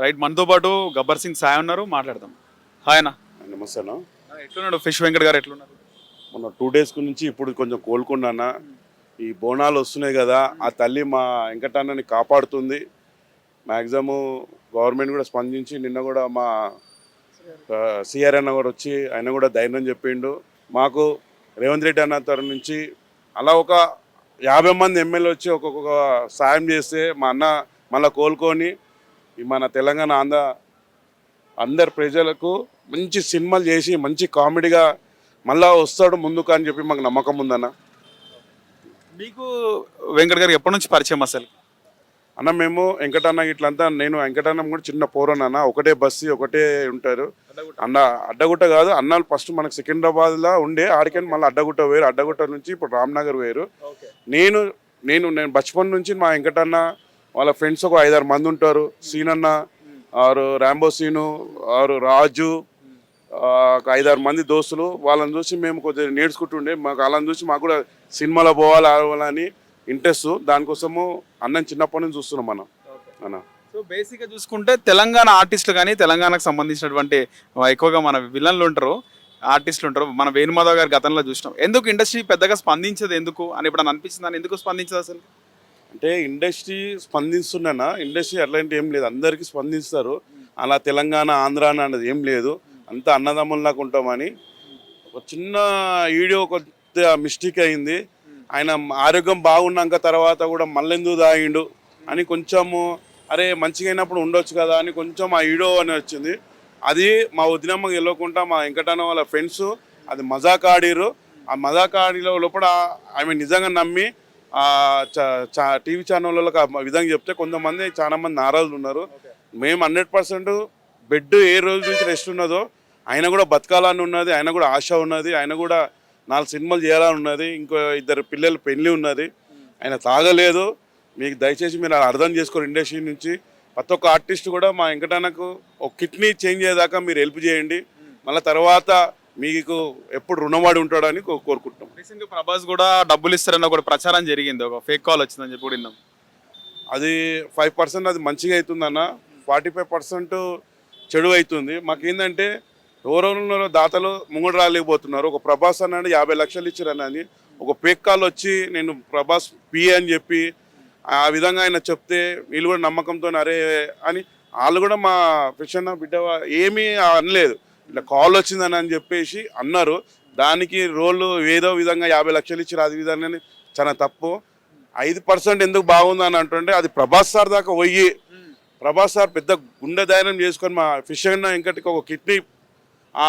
Right మనతో పాటు గబ్బర్ సింగ్ సాయి ఉన్నారు మాట్లాడదాం. హాయ్ అన్న. నమస్తే అన్న. ఎట్లున్నాడు? ఫిష్ వెంకట్ గారు ఎట్లున్నారు? మొన్న టూ డేస్ నుంచి ఇప్పుడు కొంచెం కోలుకున్నానా ఈ బోనాలు వస్తున్నాయి కదా ఆ తల్లి మా వెంకటన్నని కాపాడుతుంది. మ్యాక్సిమం గవర్నమెంట్ కూడా స్పందించి నిన్న కూడా మా సిఆర్ అన్న కూడా వచ్చి ఆయన కూడా ధైర్యం చెప్పిండు. మాకు రేవంత్ రెడ్డి అన్న తరఫు నుంచి అలా ఒక యాభై మంది ఎమ్మెల్యే వచ్చి ఒక్కొక్క సాయం చేస్తే మా అన్న మళ్ళీ కోలుకొని మన తెలంగాణ ఆంధ్ర అందరు ప్రజలకు మంచి సినిమాలు చేసి మంచి కామెడీగా మళ్ళా వస్తాడు ముందుకు అని చెప్పి మాకు నమ్మకం ఉందన్న. మీకు వెంకట్ గారికి ఎప్పటి నుంచి పరిచయం అసలు? అన్న మేము వెంకటన్న ఇట్లంతా నేను వెంకటన్న కూడా చిన్న పోరనన్న ఒకటే బస్సు ఒకటే ఉంటారు. అన్న అడ్డగుట్ట కాదు అన్నాలు ఫస్ట్ మనకు సికింద్రాబాద్లో ఉండే ఆడికని మళ్ళీ అడ్డగుట్ట వేరు. అడ్డగుట్ట నుంచి ఇప్పుడు రామ్నగర్ వేరు. నేను నేను నేను బచ్పన్ నుంచి మా వెంకటన్న వాళ్ళ ఫ్రెండ్స్ ఒక ఐదారు మంది ఉంటారు. సీనన్న ఆరు రాంబో సీను ఆరు రాజు ఒక ఐదారు మంది దోస్తులు. వాళ్ళని చూసి మేము కొద్దిగా నేర్చుకుంటుండే. మాకు వాళ్ళని చూసి మాకు కూడా సినిమాలో పోవాలి ఆడాలని ఇంట్రెస్ట్ దానికోసము అన్నం చిన్నప్పటి నుంచి చూస్తున్నాం మనం. అన్న. సో బేసిక్గా చూసుకుంటే తెలంగాణ ఆర్టిస్టులు కానీ తెలంగాణకు సంబంధించినటువంటి ఎక్కువగా మన విలన్లు ఉంటారు. ఆర్టిస్టులు ఉంటారు. మన వేణుమాధవ్ గారి గతంలో చూసినాం. ఎందుకు ఇండస్ట్రీ పెద్దగా స్పందించదు ఎందుకు అని ఇప్పుడు అనిపించింది? అని ఎందుకు స్పందించదు అసలు? అంటే ఇండస్ట్రీ స్పందిస్తున్నా ఇండస్ట్రీ అట్లాంటి ఏం లేదు. అందరికీ స్పందిస్తారు. అలా తెలంగాణ ఆంధ్ర అన్నది ఏం లేదు. అంతా అన్నదమ్ముల్లాగా ఉంటామని. ఒక చిన్న వీడియో కొద్దిగా మిస్టేక్ అయింది. ఆయన ఆరోగ్యం బాగున్నాక తర్వాత కూడా మళ్ళెందుకు తాగిండు అని కొంచెము అరే మంచిగా అయినప్పుడు ఉండొచ్చు కదా అని కొంచెం ఆ వీడియో అని వచ్చింది. అది మా వదినమ్మకి వెళ్ళకుండా మా వెంకటన్న వాళ్ళ ఫ్రెండ్స్ అది మజాక్ ఆడిరు ఆ మజాక్ ఆడిలో లోపల ఆమె నిజంగా నమ్మి టీవీ ఛానళ్ళకి ఆ విధంగా చెప్తే కొంతమంది చాలా మంది నారాజులు ఉన్నారు. మేము హండ్రెడ్ పర్సెంట్ బెడ్ ఏ రోజు నుంచి రెస్ట్ ఉన్నదో ఆయన కూడా బతకాలని ఉన్నది ఆయన కూడా ఆశ ఉన్నది ఆయన కూడా నాలుగు సినిమాలు చేయాలని ఉన్నది ఇంకో ఇద్దరు పిల్లలు పెళ్ళి ఉన్నది. ఆయన తాగలేదు. మీకు దయచేసి మీరు అర్థం చేసుకోరు ఇండస్ట్రీ నుంచి. ప్రతి ఒక్క ఆర్టిస్ట్ కూడా మా వెంకటన్నకు ఒక కిడ్నీ చేంజ్ అయ్యేదాకా మీరు హెల్ప్ చేయండి. మళ్ళీ తర్వాత మీకు ఎప్పుడు రుణపడి ఉంటాడని కోరుకుంటున్నాం. రీసెంట్గా ప్రభాస్ కూడా డబ్బులు ఇస్తారన్న ఒక ప్రచారం జరిగింది. ఒక ఫేక్ కాల్ వచ్చిందని చెప్పి కూడా విన్నాం. అది ఫైవ్ పర్సెంట్ అది మంచిగా అవుతుందన్న ఫార్టీ ఫైవ్ పర్సెంట్ చెడు అవుతుంది. మాకేందంటే ఎవరెవరు దాతలు ముంగడు రాలేకపోతున్నారు. ఒక ప్రభాస్ అన్నాడు యాభై లక్షలు ఇచ్చారని అని ఒక పేక్ కాల్ వచ్చి నేను ప్రభాస్ పి అని చెప్పి ఆ విధంగా ఆయన చెప్తే వీళ్ళు కూడా నమ్మకంతో అరే అని వాళ్ళు కూడా మా ఫిషన్ బిడ్డ ఏమీ అనలేదు. ఇట్లా కాల్ వచ్చిందని అని చెప్పేసి అన్నారు. దానికి రోల్ ఏదో విధంగా యాభై లక్షలు ఇచ్చారు అది విధంగానే చాలా తప్పు. ఐదు పర్సెంట్ ఎందుకు బాగుంది అని అంటుంటే అది ప్రభాస్ సార్ దాకా పోయి ప్రభాస్ సార్ పెద్ద గుండె ధైర్యం చేసుకొని మా ఫిష్ అన్న ఇంకటికి ఒక కిడ్నీ ఆ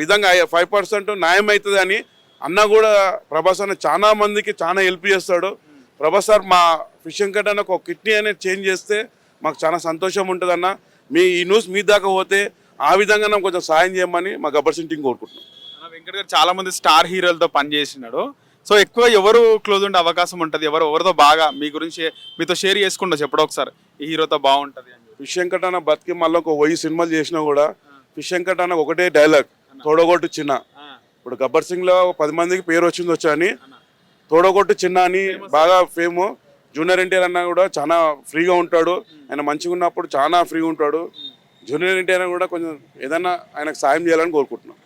విధంగా ఫైవ్ పర్సెంట్ న్యాయం అవుతుంది అని అన్న కూడా ప్రభాస్ అన్న చాలా మందికి చాలా హెల్ప్ చేస్తాడు. ప్రభాస్ సార్ మా ఫిష్ వెంకట్ అన్న ఒక కిడ్నీ అనేది చేంజ్ చేస్తే మాకు చాలా సంతోషం ఉంటుంది అన్న మీ ఈ న్యూస్ మీ దాకా పోతే ఆ విధంగా కొంచెం సాయం చేయమని మా గబ్బర్ సింటింగ్ కోరుకుంటున్నాం. అన్న వెంకట్ గారు చాలా మంది స్టార్ హీరోలతో పనిచేసినాడు సో ఎక్కువ ఎవరు క్లోజ్ ఉండే అవకాశం ఉంటుంది? ఎవరు ఎవరితో బాగా మీ గురించి మీతో షేర్ చేసుకుంటా చెప్పడం ఒకసారి. ఈ హీరోతో బాగుంటది అని. ఫిష్ వెంకట్ అన్న బతికి మళ్ళీ ఒక వెయ్యి సినిమాలు చేసినా కూడా ఫిష్ వెంకట్ అన్న ఒకటే డైలాగ్ తోడగొట్టు చిన్న. ఇప్పుడు గబ్బర్ సింగ్లో పది మందికి పేరు వచ్చింది వచ్చా అని తోడగొట్టు చిన్న అని బాగా ఫేమ్. జూనియర్ ఎన్టీఆర్ అన్న కూడా చాలా ఫ్రీగా ఉంటాడు. ఆయన మంచిగా ఉన్నప్పుడు చాలా ఫ్రీగా ఉంటాడు. జూనియర్ ఎన్టీఆర్ కూడా కొంచెం ఏదన్నా ఆయనకు సాయం చేయాలని కోరుకుంటున్నాం.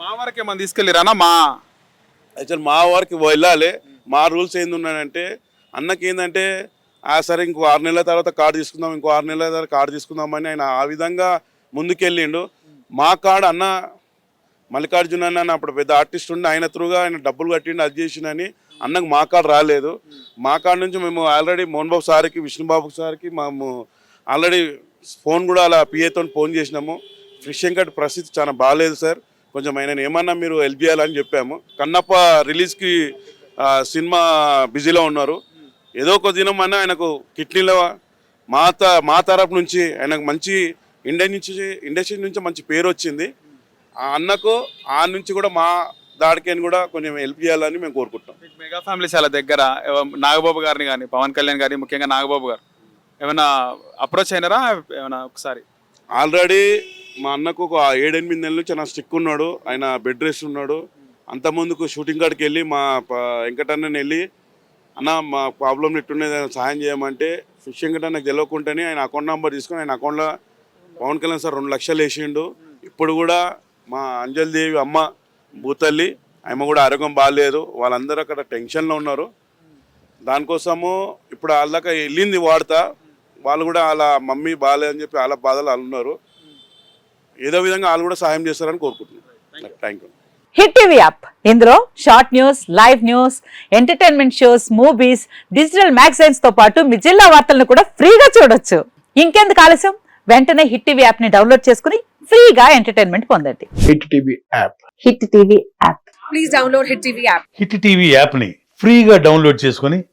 మా వరకు ఏమన్నా తీసుకెళ్ళిరానా? మా యాక్చువల్ మా వారికి వెళ్ళాలి. మా రూల్స్ ఏంది ఉన్నాయంటే అన్నకి ఏంటంటే ఆ సరే ఇంకో ఆరు నెలల తర్వాత కార్డు తీసుకుందాం ఇంకో ఆరు నెలల తర్వాత కార్డు తీసుకుందామని ఆయన ఆ విధంగా ముందుకెళ్ళిండు. మా కార్డు అన్న మల్లికార్జున అన్న అప్పుడు పెద్ద ఆర్టిస్ట్ ఉండి ఆయన త్రూగా ఆయన డబ్బులు కట్టిండు అది చేసిండని అన్నకు మా కార్డు రాలేదు. మా కార్డు నుంచి మేము ఆల్రెడీ మోహన్ బాబు సార్కి విష్ణుబాబు సార్కి మేము ఆల్రెడీ ఫోన్ కూడా అలా పిఏతో ఫోన్ చేసినాము. ఫిష్ వెంకట్ పరిస్థితి చాలా బాగాలేదు సార్. కొంచెం ఆయన ఏమన్నా మీరు హెల్ప్ చేయాలని చెప్పాము. కన్నప్ప రిలీజ్కి సినిమా బిజీలో ఉన్నారు. ఏదో ఒక దినం అన్న ఆయనకు కిడ్నీలో మా త మా తరపు నుంచి ఆయనకు మంచి ఇండియా నుంచి ఇండస్ట్రీ నుంచి మంచి పేరు వచ్చింది. ఆ అన్నకు ఆ నుంచి కూడా మా దాడికి అని కూడా కొంచెం హెల్ప్ చేయాలని మేము కోరుకుంటాం మెగా ఫ్యామిలీ చాలా దగ్గర. నాగబాబు గారిని కానీ పవన్ కళ్యాణ్ గారిని ముఖ్యంగా నాగబాబు గారు. ఏమైనా అప్రోచ్ అయినారా? ఏమైనా ఒకసారి? ఆల్రెడీ మా అన్నకు ఒక ఏడెనిమిది నెలల నుంచి నా స్టిక్ ఉన్నాడు. ఆయన బెడ్ రెస్ట్ ఉన్నాడు. అంత ముందుకు షూటింగ్ కాడికి వెళ్ళి మా వెంకటన్నని వెళ్ళి అన్న మా ప్రాబ్లం ఇట్టున్నది ఆయన సహాయం చేయమంటే ఫిష్ వెంకటన్నకు తెలియకుండానే ఆయన అకౌంట్ నెంబర్ తీసుకొని ఆయన అకౌంట్లో పవన్ కళ్యాణ్ సార్ రెండు లక్షలు వేసిండు. ఇప్పుడు కూడా మా అంజల్ దేవి అమ్మ భూతల్లి ఆమె కూడా ఆరోగ్యం బాగాలేదు వాళ్ళందరూ అక్కడ టెన్షన్లో ఉన్నారు. దానికోసము ఇప్పుడు వాళ్ళక వెళ్ళింది వాడతా వాళ్ళు కూడా వాళ్ళ మమ్మీ బాగాలేదని చెప్పి వాళ్ళ బాధలు వాళ్ళు ఉన్నారు. ఏదో విధంగా వాళ్ళు కూడా సహాయం చేస్తారని కోరుకుంటున్నాను. Thank you Hit TV app. ఇందులో short news live news entertainment shows movies digital మ్యాగజైన్స్తో పాటు మీ జిల్లా వార్తలను కూడా ఫ్రీగా చూడొచ్చు. ఇంకెందుకు ఆలస్యం? వెంటనే హిట్ టీవీ యాప్ని డౌన్లోడ్ చేసుకుని ఫ్రీగా ఎంటర్టైన్మెంట్ పొందండి. Hit TV app. Hit TV app. Please download Hit TV app. Hit TV యాప్ని ఫ్రీగా డౌన్లోడ్ చేసుకొని